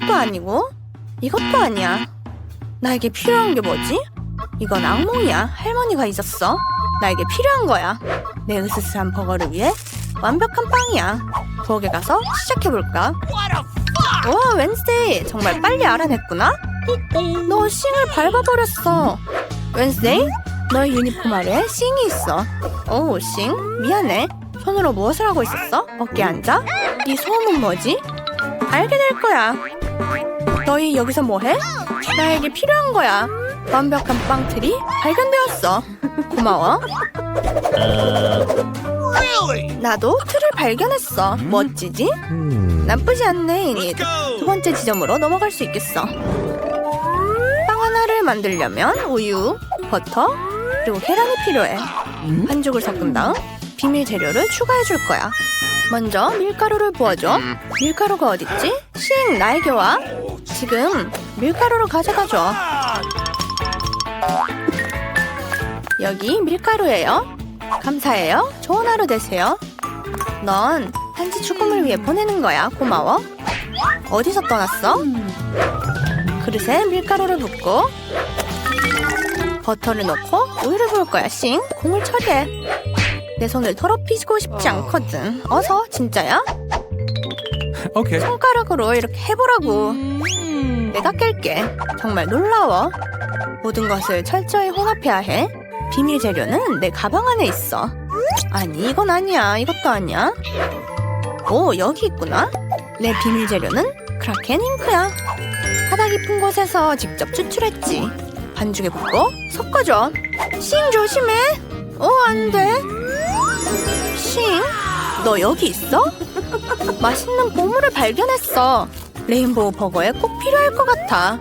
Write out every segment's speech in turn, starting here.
이것도 아니고 이것도 아니야. 나에게 필요한 게 뭐지? 이건 악몽이야. 할머니가 잊었어. 나에게 필요한 거야. 내 으스스한 버거를 위해 완벽한 빵이야. 부엌에 가서 시작해볼까? 와, 웬스데이. 정말 빨리 알아냈구나? 너 싱을 밟아버렸어. 웬스데이? 너의 유니폼 아래 싱이 있어. 오, 싱. 미안해. 손으로 무엇을 하고 있었어? 어깨 앉아? 이 소음은 뭐지? 알게 될 거야. 너희 여기서 뭐해? 나에게 필요한 거야. 완벽한 빵틀이 발견되었어. 고마워. 나도 틀을 발견했어. 멋지지? 나쁘지 않네, 이닛. 두 번째 지점으로 넘어갈 수 있겠어. 빵 하나를 만들려면 우유, 버터, 그리고 계란이 필요해. 반죽을 섞은 다음 비밀 재료를 추가해 줄 거야. 먼저 밀가루를 부어줘. 밀가루가 어딨지? 싱, 나에게 와. 지금 밀가루를 가져가줘. 여기 밀가루예요. 감사해요. 좋은 하루 되세요. 넌 단지 죽음을 위해 보내는 거야. 고마워. 어디서 떠났어? 그릇에 밀가루를 붓고 버터를 넣고 우유를 부을 거야. 싱, 공을 처리해. 내 손을 더럽히고 싶지 않거든. 어서, 진짜야? Okay. 손가락으로 이렇게 해보라고. 내가 깰게. 정말 놀라워. 모든 것을 철저히 혼합해야 해. 비밀 재료는 내 가방 안에 있어. 아니, 이건 아니야. 이것도 아니야. 오, 여기 있구나. 내 비밀 재료는 크라켄 잉크야. 바다 깊은 곳에서 직접 추출했지. 반죽에 붓고 섞어줘. 싱 조심해. 오, 안 돼. 싱, 너 여기 있어? 맛있는 보물을 발견했어. 레인보우 버거에 꼭 필요할 것 같아.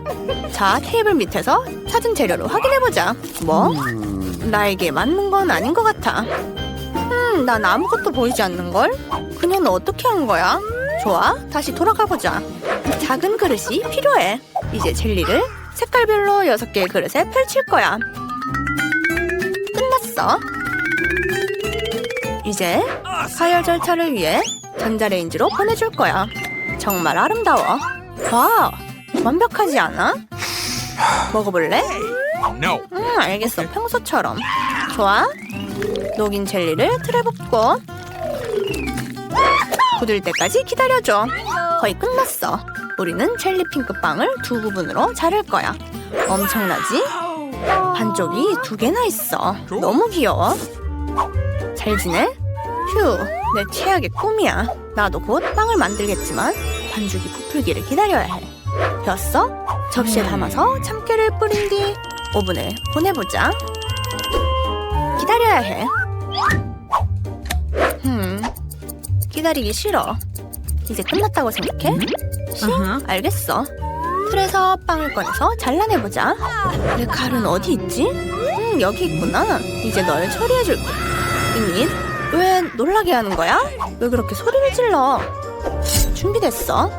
자, 테이블 밑에서 찾은 재료를 확인해보자. 뭐? 나에게 맞는 건 아닌 것 같아. 음, 난 아무것도 보이지 않는걸? 그녀는 어떻게 한 거야? 좋아, 다시 돌아가보자. 작은 그릇이 필요해. 이제 젤리를 색깔별로 여섯 개의 그릇에 펼칠 거야. 끝났어. 이제 서열 절차를 위해 전자레인지로 보내줄 거야. 정말 아름다워. 와, 완벽하지 않아? 먹어볼래? 음, 알겠어. 평소처럼. 좋아. 녹인 젤리를 틀에 붓고 굳을 때까지 기다려줘. 거의 끝났어. 우리는 젤리 핑크 빵을 두 부분으로 자를 거야. 엄청나지? 반쪽이 두 개나 있어. 너무 귀여워. 잘 지내? 휴, 내 최악의 꿈이야. 나도 곧 빵을 만들겠지만 반죽이 부풀기를 기다려야 해. 되었어? 접시에 담아서 참깨를 뿌린 뒤 오븐에 보내보자. 기다려야 해. 흠, 기다리기 싫어. 이제 끝났다고 생각해? 싱, 알겠어. 틀에서 빵을 꺼내서 잘라내보자. 내 칼은 어디 있지? 음, 여기 있구나. 이제 널 처리해줄게. 이닛, 왜 놀라게 하는 거야? 왜 그렇게 소리를 질러? 준비됐어.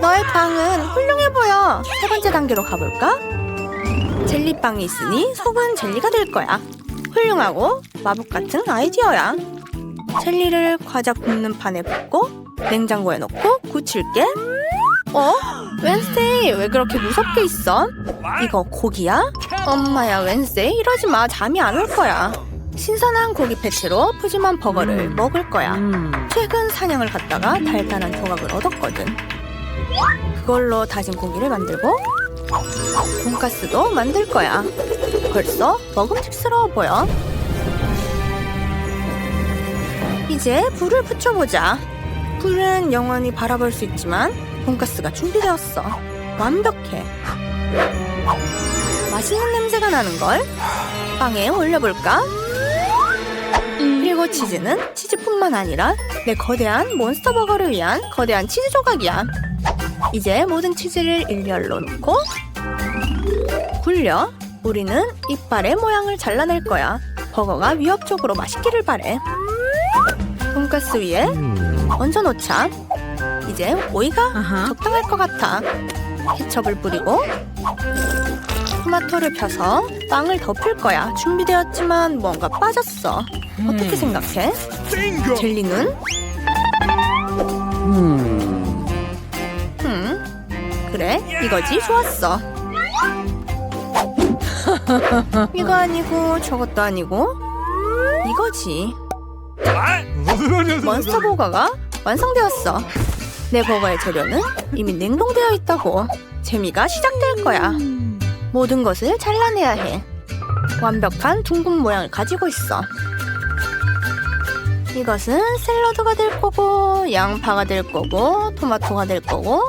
너의 빵은 훌륭해 보여. 세 번째 단계로 가볼까? 젤리빵이 있으니 속은 젤리가 될 거야. 훌륭하고 마법 같은 아이디어야. 젤리를 과자 굽는 판에 붓고 냉장고에 넣고 굳힐게. 어? 웬스데이 왜 그렇게 무섭게 있어? 이거 고기야? 엄마야 웬스데이 이러지 마 잠이 안 올 거야. 신선한 고기 패치로 푸짐한 버거를 먹을 거야. 최근 사냥을 갔다가 달달한 조각을 얻었거든. 그걸로 다진 고기를 만들고 돈가스도 만들 거야. 벌써 먹음직스러워 보여. 이제 불을 붙여보자. 불은 영원히 바라볼 수 있지만 돈가스가 준비되었어. 완벽해. 맛있는 냄새가 나는 걸? 빵에 올려볼까? 그리고 치즈는 치즈뿐만 아니라 내 거대한 몬스터 버거를 위한 거대한 치즈 조각이야. 이제 모든 치즈를 일렬로 넣고 굴려. 우리는 이빨의 모양을 잘라낼 거야. 버거가 위협적으로 맛있기를 바래. 돈가스 위에 얹어놓자. 이제 오이가 적당할 것 같아. 케첩을 뿌리고 토마토를 펴서 빵을 덮을 거야. 준비되었지만 뭔가 빠졌어. 어떻게 생각해? Bingo. 젤리는? 음, 그래, 이거지? 좋았어. 이거 아니고 저것도 아니고 이거지. 몬스터 버거가 완성되었어. 내 버거의 재료는 이미 냉동되어 있다고. 재미가 시작될 거야. 모든 것을 잘라내야 해. 완벽한 둥근 모양을 가지고 있어. 이것은 샐러드가 될 거고, 양파가 될 거고, 토마토가 될 거고,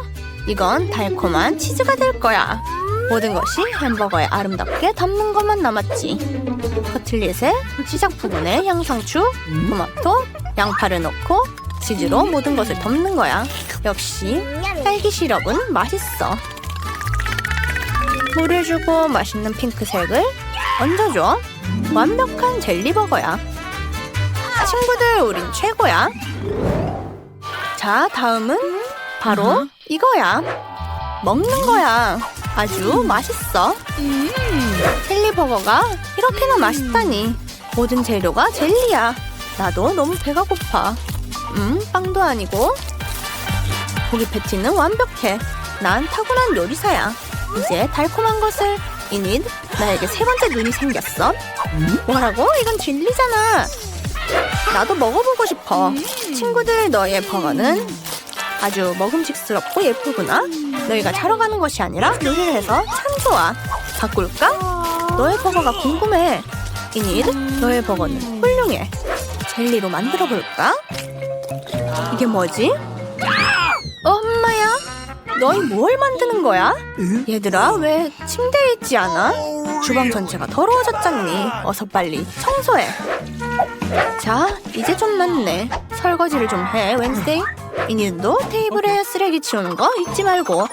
이건 달콤한 치즈가 될 거야. 모든 것이 햄버거에 아름답게 담는 것만 남았지. 커틀릿의 시작 부분에 양상추, 토마토, 양파를 넣고 치즈로 모든 것을 덮는 거야. 역시 딸기 시럽은 맛있어. 물을 주고 맛있는 핑크색을 얹어줘. 완벽한 젤리버거야. 친구들, 우린 최고야. 자, 다음은 바로 이거야. 먹는 거야. 아주 맛있어. 젤리버거가 이렇게나 맛있다니. 모든 재료가 젤리야. 나도 너무 배가 고파. 음, 빵도 아니고. 고기 패티는 완벽해. 난 타고난 요리사야. 이제 달콤한 것을 이닛 나에게 세 번째 눈이 생겼어. 뭐라고? 이건 진리잖아. 나도 먹어보고 싶어. 친구들 너의 버거는 아주 먹음직스럽고 예쁘구나. 너희가 자러 가는 것이 아니라 요리를 해서 참 좋아. 바꿀까? 너의 버거가 궁금해. 이닛 너의 버거는 훌륭해. 젤리로 만들어 볼까? 이게 뭐지? 너희 뭘 만드는 거야? 얘들아, 왜 침대에 있지 않아? 주방 전체가 더러워졌잖니. 어서 빨리 청소해. 자, 이제 좀 낫네. 설거지를 좀 해, 웬스데이. 이니도 테이블에 쓰레기 치우는 거 잊지 말고.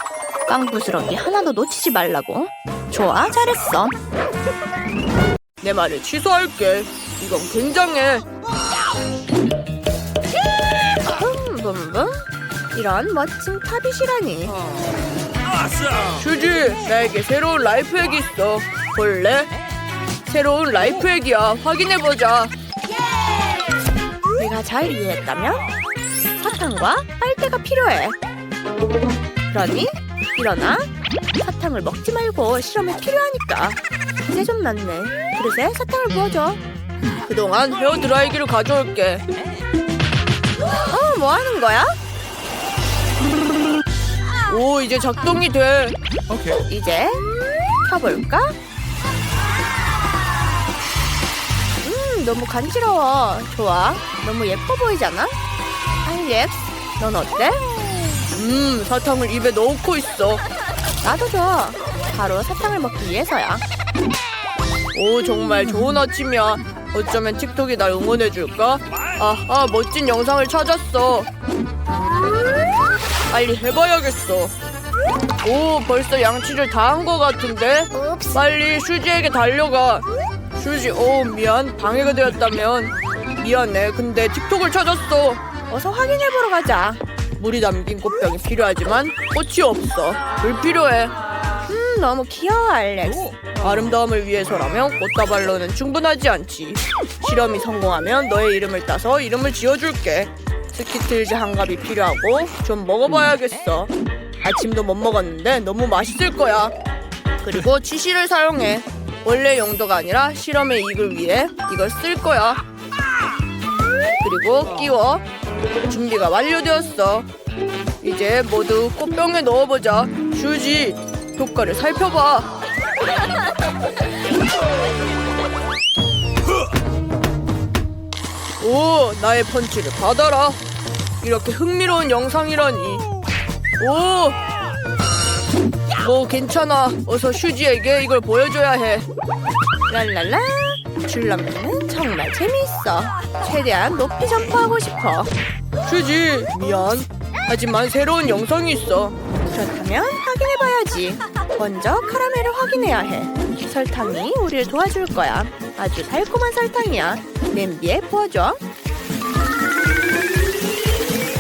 빵 부스러기 하나도 놓치지 말라고. 좋아, 잘했어. 내 말을 취소할게. 이건 굉장해. 이런 멋진 탑이시라니. 슈지, 나에게 새로운 라이프액이 있어. 볼래? 새로운 라이프액이야. 확인해보자. 내가 잘 이해했다면 사탕과 빨대가 필요해. 그러니 일어나 사탕을 먹지 말고 실험에 필요하니까. 이제 좀 낫네. 그릇에 사탕을 부어줘. 그동안 헤어드라이기를 가져올게. 어, 뭐 하는 거야? 오, 이제 작동이 돼. Okay. 이제 켜볼까? 음, 너무 간지러워. 좋아. 너무 예뻐 보이잖아? 알렉스, 넌 어때? 음, 사탕을 입에 넣고 있어. 나도 줘. 바로 사탕을 먹기 위해서야. 오, 정말 좋은 아침이야. 어쩌면 틱톡이 날 응원해줄까? 아하, 멋진 영상을 찾았어. 빨리 해봐야겠어. 오, 벌써 양치를 다 한 것 같은데? 빨리 슈지에게 달려가. 슈지, 오, 미안. 방해가 되었다면. 미안해. 근데 틱톡을 찾았어. 어서 확인해보러 가자. 물이 담긴 꽃병이 필요하지만 꽃이 없어. 물 필요해. 음, 너무 귀여워, 알렉스. 아름다움을 위해서라면 꽃다발로는 충분하지 않지. 실험이 성공하면 너의 이름을 따서 이름을 지어줄게. 스키틀즈 한 갑이 필요하고 좀 먹어봐야겠어. 아침도 못 먹었는데 너무 맛있을 거야. 그리고 치실을 사용해. 원래 용도가 아니라 실험의 이익을 위해 이걸 쓸 거야. 그리고 끼워. 준비가 완료되었어. 이제 모두 꽃병에 넣어보자. 슈지, 효과를 살펴봐. 오, 나의 펀치를 받아라. 이렇게 흥미로운 영상이라니. 오, 뭐 괜찮아. 어서 슈지에게 이걸 보여줘야 해. 랄랄라. 줄넘기는 정말 재미있어. 최대한 높이 점프하고 싶어. 슈지, 미안. 하지만 새로운 영상이 있어. 그렇다면 확인해봐야지. 먼저 카라멜을 확인해야 해. 설탕이 우리를 도와줄 거야. 아주 달콤한 설탕이야. 냄비에 부어줘.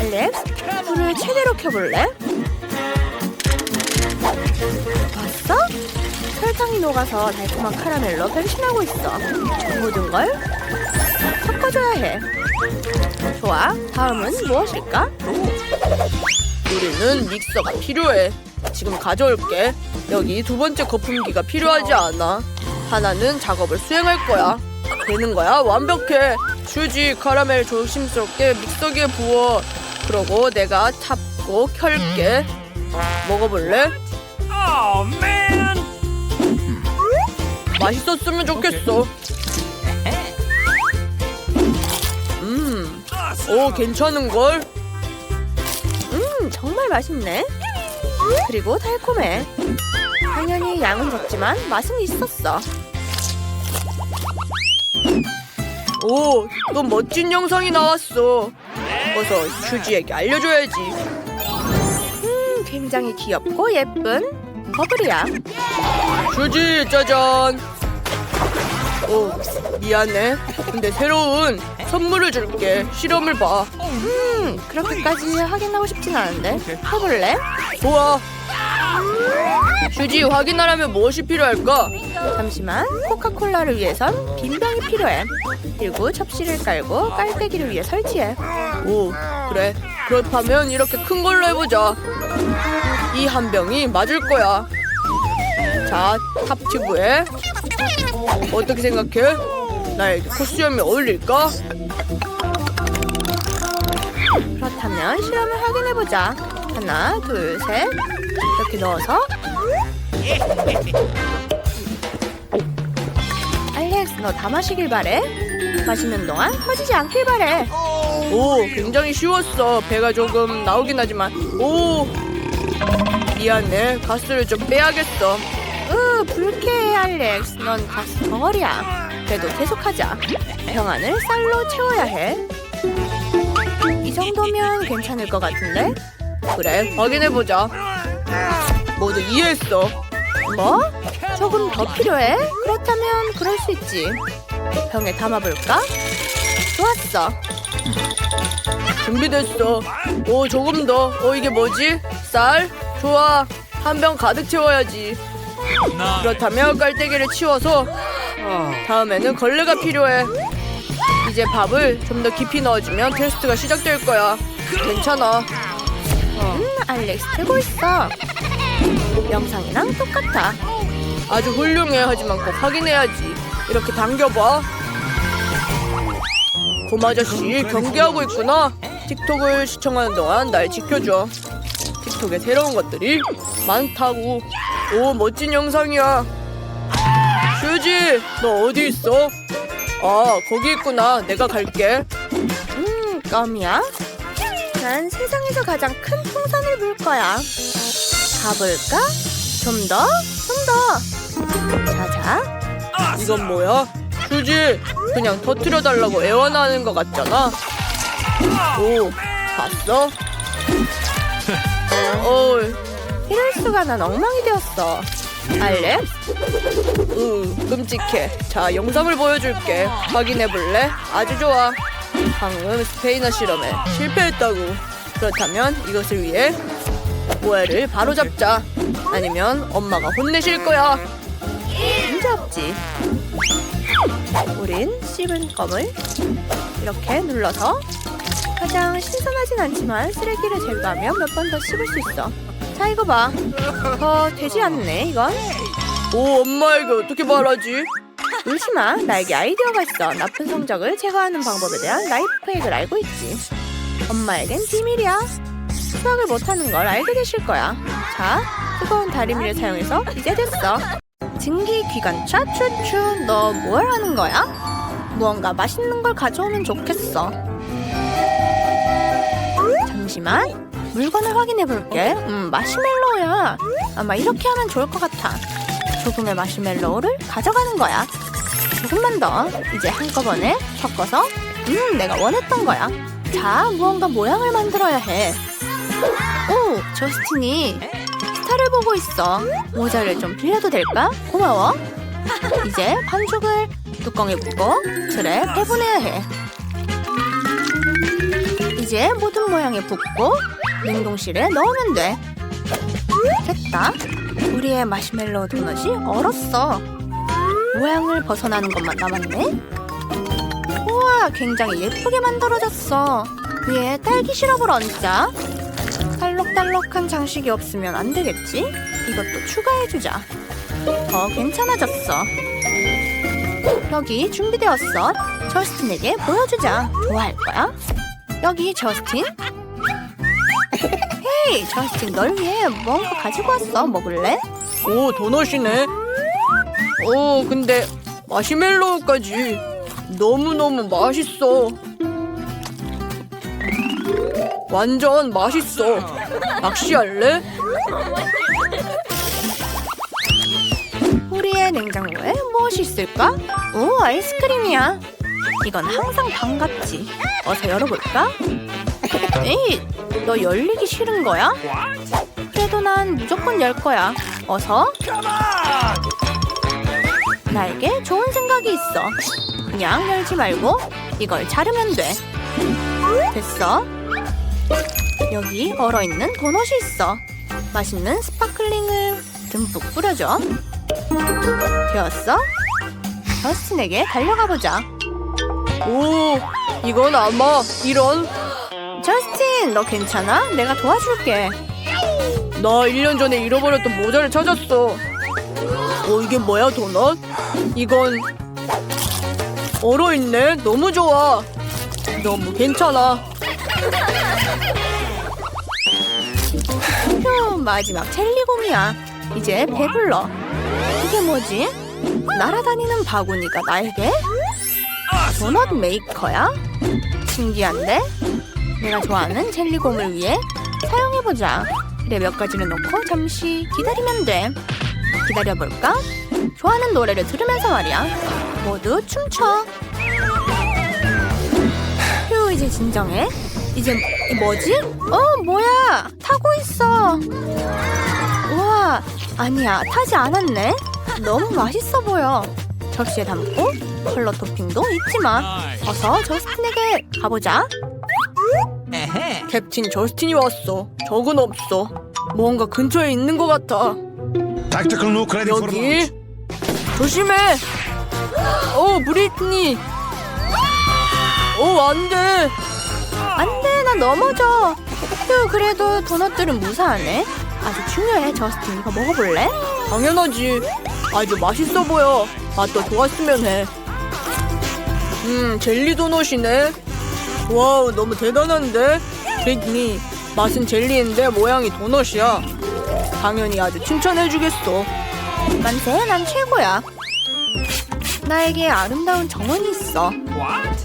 알렉스, 불을 최대로 켜볼래? 봤어? 설탕이 녹아서 달콤한 카라멜로 변신하고 있어. 모든 걸 섞어줘야 해. 좋아, 다음은 무엇일까? 우리는 믹서가 필요해. 지금 가져올게. 여기 두 번째 거품기가 필요하지 않아. 하나는 작업을 수행할 거야. 되는 거야? 완벽해. 휴지 카라멜 조심스럽게 믹서기에 부어. 그러고 내가 잡고 켤게. 먹어볼래? Oh man! 맛있었으면 좋겠어. 음, 오 괜찮은 걸. 음, 정말 맛있네. 그리고 달콤해. 당연히 양은 적지만 맛은 있었어. 오, 또 멋진 영상이 나왔어. 어서 휴지에게 알려줘야지. 음, 굉장히 귀엽고 예쁜 버블이야. 휴지 짜잔. 오, 미안해. 근데 새로운 선물을 줄게. 실험을 봐. 음, 그렇게까지 확인하고 싶진 않은데. 해볼래? 좋아. 휴지 확인하려면 무엇이 필요할까? 잠시만. 코카콜라를 위해선 빈 병이 필요해. 그리고 접시를 깔고 깔때기를 위해 설치해. 오, 그래. 그렇다면 이렇게 큰 걸로 해보자. 이 한 병이 맞을 거야. 자, 탑튜브에 어떻게 생각해? 나에게 코스염이 어울릴까? 그렇다면 실험을 확인해보자. 하나, 둘, 셋. 이렇게 넣어서. 알렉스, 너 다 마시길 바래. 마시는 동안 터지지 않길 바래. 오, 굉장히 쉬웠어. 배가 조금 나오긴 하지만. 오, 미안해. 가스를 좀 빼야겠어. 으, 불쾌해, 알렉스. 넌 가스 덩어리야. 그래도 계속하자. 병 안을 쌀로 채워야 해. 이 정도면 괜찮을 것 같은데? 그래, 확인해보자. 모두 이해했어. 뭐? 조금 더 필요해? 그렇다면 그럴 수 있지. 병에 담아볼까? 좋았어. 준비됐어. 오, 조금 더. 어, 이게 뭐지? 쌀? 좋아. 한 병 가득 채워야지. 그렇다면 깔때기를 치워서 다음에는 걸레가 필요해. 이제 밥을 좀 더 깊이 넣어주면 테스트가 시작될 거야. 괜찮아. 음, 알렉스 되고 있어. 영상이랑 똑같아. 아주 훌륭해. 하지만 꼭 확인해야지. 이렇게 당겨봐. 곰 아저씨 경계하고 있구나. 틱톡을 시청하는 동안 날 지켜줘. 틱톡에 새로운 것들이 많다고. 오 멋진 영상이야. 슈지 너 어디 있어? 아 거기 있구나. 내가 갈게. 음, 껌이야? 난 세상에서 가장 큰 풍선을 불 거야. 가볼까? 좀 더, 좀 더. 자자. 이건 뭐야? 슈지 그냥 터트려 달라고 애원하는 것 같잖아. 오 봤어? 어, 이럴 수가 난 엉망이 되었어. 알렉스? 응, 끔찍해. 자, 영상을 보여줄게. 확인해 볼래? 아주 좋아. 방금 스페인어 실험에 실패했다고. 그렇다면 이것을 위해 오해를 바로 잡자. 아니면 엄마가 혼내실 거야. 문제 없지. 우린 씹은 껌을 이렇게 눌러서 가장 신선하진 않지만 쓰레기를 제거하면 몇 번 더 씹을 수 있어. 자, 이거 봐. 더 되지 않네, 이건. 오, 엄마에게 어떻게 말하지? 울지 마. 나에게 아이디어가 있어. 나쁜 성적을 제거하는 방법에 대한 라이프헥을 알고 있지. 엄마에겐 비밀이야. 수학을 못하는 걸 알게 되실 거야. 자, 뜨거운 다리미를 사용해서 이제 됐어. 증기 기관차 추추. 너 뭘 하는 거야? 무언가 맛있는 걸 가져오면 좋겠어. 잠시만. 물건을 확인해 볼게. 음, 마시멜로우야. 아마 이렇게 하면 좋을 것 같아. 조금의 마시멜로우를 가져가는 거야. 조금만 더. 이제 한꺼번에 섞어서. 음, 내가 원했던 거야. 자, 무언가 모양을 만들어야 해. 오, 저스틴이 스타를 보고 있어. 모자를 좀 빌려도 될까? 고마워. 이제 반죽을 뚜껑에 붓고 틀에 배분해야 해. 이제 모든 모양에 붓고 냉동실에 넣으면 돼. 됐다. 우리의 마시멜로우 도넛이 얼었어. 모양을 벗어나는 것만 남았네. 우와, 굉장히 예쁘게 만들어졌어. 위에 딸기 시럽을 얹자. 알록달록한 장식이 없으면 안 되겠지? 이것도 추가해주자. 더 괜찮아졌어. 여기 준비되었어. 저스틴에게 보여주자. 좋아할 거야? 여기 저스틴. 헤이, 저스틴 널 위해 뭔가 가지고 왔어. 먹을래? 오 도넛이네. 오 근데 마시멜로우까지 너무너무 맛있어. 완전 맛있어. 낚시할래? 우리의 냉장고에 무엇이 있을까? 오, 아이스크림이야. 이건 항상 반갑지. 어서 열어볼까? 에이, 너 열리기 싫은 거야? 그래도 난 무조건 열 거야. 어서. 나에게 좋은 생각이 있어. 그냥 열지 말고 이걸 자르면 돼. 됐어. 여기 얼어있는 도넛이 있어. 맛있는 스파클링을 듬뿍 뿌려줘. 되었어? 저스틴에게 달려가 보자. 오 이건 아마 이런 저스틴, 너 괜찮아? 내가 도와줄게. 나 1년 전에 잃어버렸던 모자를 찾았어. 어, 이게 뭐야, 도넛? 이건 얼어있네. 너무 좋아. 너무 괜찮아. 휴, 마지막 젤리곰이야. 이제 배불러. 이게 뭐지? 날아다니는 바구니가 나에게? 도넛 메이커야? 신기한데? 내가 좋아하는 젤리곰을 위해 사용해보자. 그래, 몇 가지를 넣고 잠시 기다리면 돼. 기다려볼까? 좋아하는 노래를 들으면서 말이야. 모두 춤춰. 휴, 이제 진정해. 이제 이 뭐지? 어, 뭐야? 타고 있어. 우와, 아니야, 타지 않았네. 너무 맛있어 보여. 접시에 담고 컬러 토핑도 잊지 마. 어서 저스틴에게 가보자. 캡틴 저스틴이 왔어. 적은 없어. 뭔가 근처에 있는 것 같아. Tactical nuke ready for launch. 여기 조심해. 오 브리트니. 오 안돼. 안 돼, 나 넘어져. 휴, 그래도 도넛들은 무사하네. 아주 중요해, 저스틴. 이거 먹어볼래? 당연하지. 아주 맛있어 보여. 맛도 좋았으면 해. 음 젤리 도넛이네. 와우 너무 대단한데. 브리트니 맛은 젤리인데 모양이 도넛이야. 당연히 아주 칭찬해주겠어. 만세, 난 최고야. 나에게 아름다운 정원이 있어.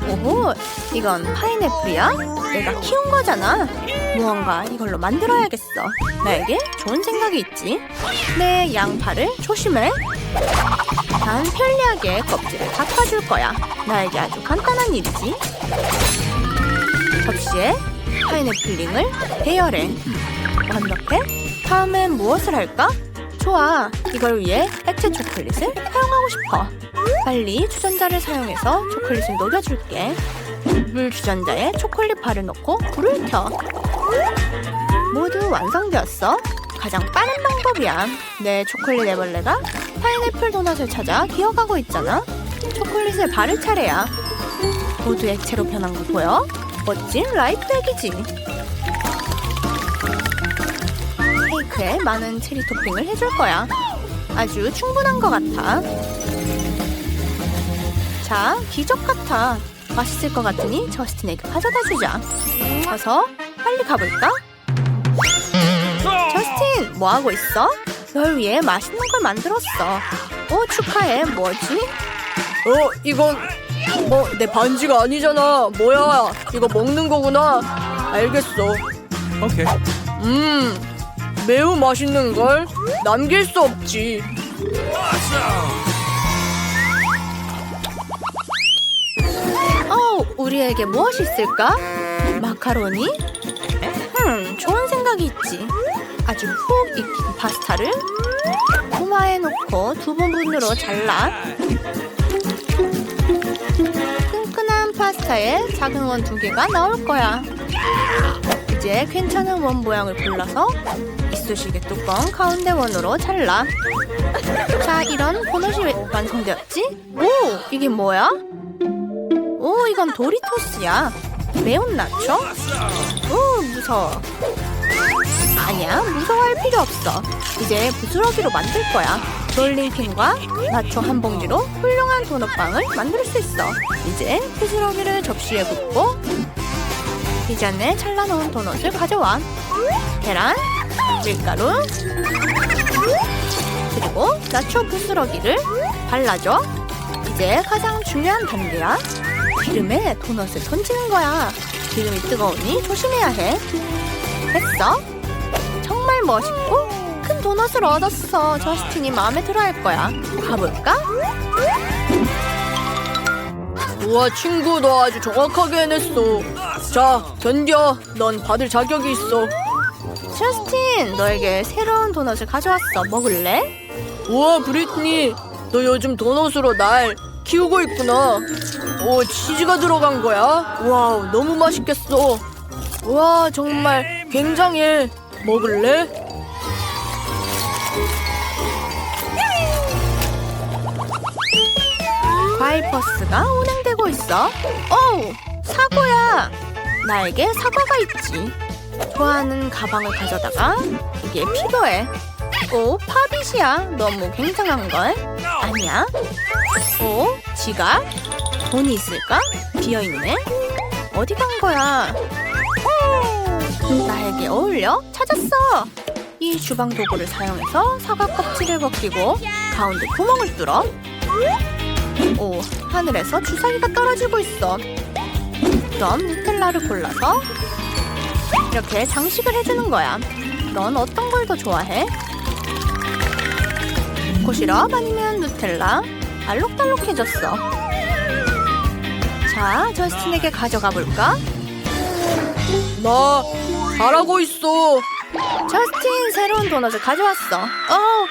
오호, 이건 파인애플이야? 내가 키운 거잖아. 무언가 이걸로 만들어야겠어. 나에게 좋은 생각이 있지. 내 양파를 조심해. 난 편리하게 껍질을 닦아줄 거야. 나에게 아주 간단한 일이지. 접시에 파인애플링을 배열해. 완벽해? 다음엔 무엇을 할까? 좋아. 이걸 위해 액체 초콜릿을 사용하고 싶어. 빨리 주전자를 사용해서 초콜릿을 녹여줄게. 물 주전자에 초콜릿 발을 넣고 불을 켜. 모두 완성되었어. 가장 빠른 방법이야. 내 초콜릿 애벌레가 파인애플 도넛을 찾아 기어가고 있잖아. 초콜릿을 바를 차례야. 모두 액체로 변한 거 보여? 멋진 라이프 액이지. 이크에 많은 체리 토핑을 해줄 거야. 아주 충분한 것 같아. 자, 기적 같아. 맛있을 것 같으니 저스틴에게 가져다 주자. 어서 빨리 가볼까? 저스틴, 뭐 하고 있어? 널 위해 맛있는 걸 만들었어. 오, 축하해. 뭐지? 어 이건 어 내 반지가 아니잖아. 뭐야 이거 먹는 거구나. 알겠어. Okay. 음 매우 맛있는 걸 남길 수 없지. 어, 우리에게 무엇이 있을까? 마카로니? 흠, 좋은 생각이 있지. 아주 푹 익힌 파스타를 고마에 넣고 두 부분으로 잘라. 끈끈한 파스타에 작은 원 두 개가 나올 거야. 이제 괜찮은 원 모양을 골라서 이쑤시개 뚜껑 가운데 원으로 잘라. 자, 이런 보넛이 완성되었지? 오, 이게 뭐야? 오, 이건 도리토스야. 매운 나초? 오, 무서워. 아니야, 무서워할 필요 없어. 이제 부스러기로 만들 거야. 롤링핀과 나초 한 봉지로 훌륭한 도넛빵을 만들 수 있어. 이제 부스러기를 접시에 붓고 피자에 잘라놓은 도넛을 가져와. 계란, 밀가루, 그리고 나초 부스러기를 발라줘. 이제 가장 중요한 단계야. 기름에 도넛을 던지는 거야. 기름이 뜨거우니 조심해야 해. 됐어. 정말 멋있고 큰 도넛을 얻었어. 저스틴이 마음에 들어 할 거야. 가볼까? 우와 친구 너 아주 정확하게 해냈어. 자 견뎌. 넌 받을 자격이 있어. 저스틴, 너에게 새로운 도넛을 가져왔어. 먹을래? 우와 브리트니 너 요즘 도넛으로 날 키우고 있구나. 오 치즈가 들어간 거야? 와우 너무 맛있겠어. 와 정말 굉장해. 먹을래? 과일 버스가 운행되고 있어. 어우, 사고야. 나에게 사과가 있지. 좋아하는 가방을 가져다가 이게 필요해. 오, 파빗이야. 너무 굉장한 걸. 아니야. 오, 지갑? 돈이 있을까? 비어 있네. 어디 간 거야? 오, 나에게 어울려? 찾았어. 이 주방 도구를 사용해서 사과 껍질을 벗기고 가운데 구멍을 뚫어. 오, 하늘에서 주사기가 떨어지고 있어. 그럼 누텔라를 골라서 이렇게 장식을 해주는 거야. 넌 어떤 걸 더 좋아해? 코시럽 아니면 누텔라? 알록달록해졌어. 자, 저스틴에게 가져가 볼까? 나 잘하고 있어. 저스틴 새로운 도넛을 가져왔어. 어,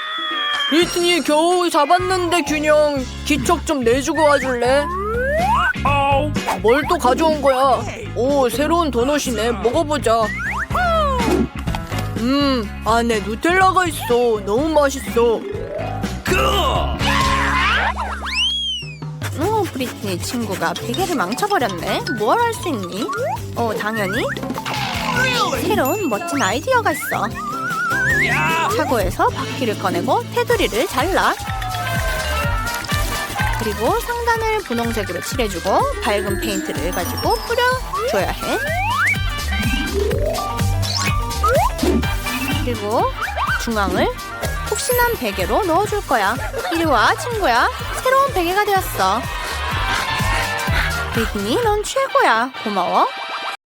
브리트니 겨우 잡았는데 균형 기척 좀 내주고 와줄래? 뭘 또 가져온 거야? 오 새로운 도넛이네 먹어보자 음 안에 누텔라가 있어 너무 맛있어. 어, 브리트니 친구가 베개를 망쳐버렸네. 뭘 할 수 있니? 어, 당연히 새로운 멋진 아이디어가 있어. 차고에서 바퀴를 꺼내고 테두리를 잘라. 그리고 상단을 분홍색으로 칠해주고 밝은 페인트를 가지고 뿌려줘야 해. 그리고 중앙을 푹신한 베개로 넣어줄 거야. 이리 와, 친구야. 새로운 베개가 되었어. 브리트니, 넌 최고야. 고마워.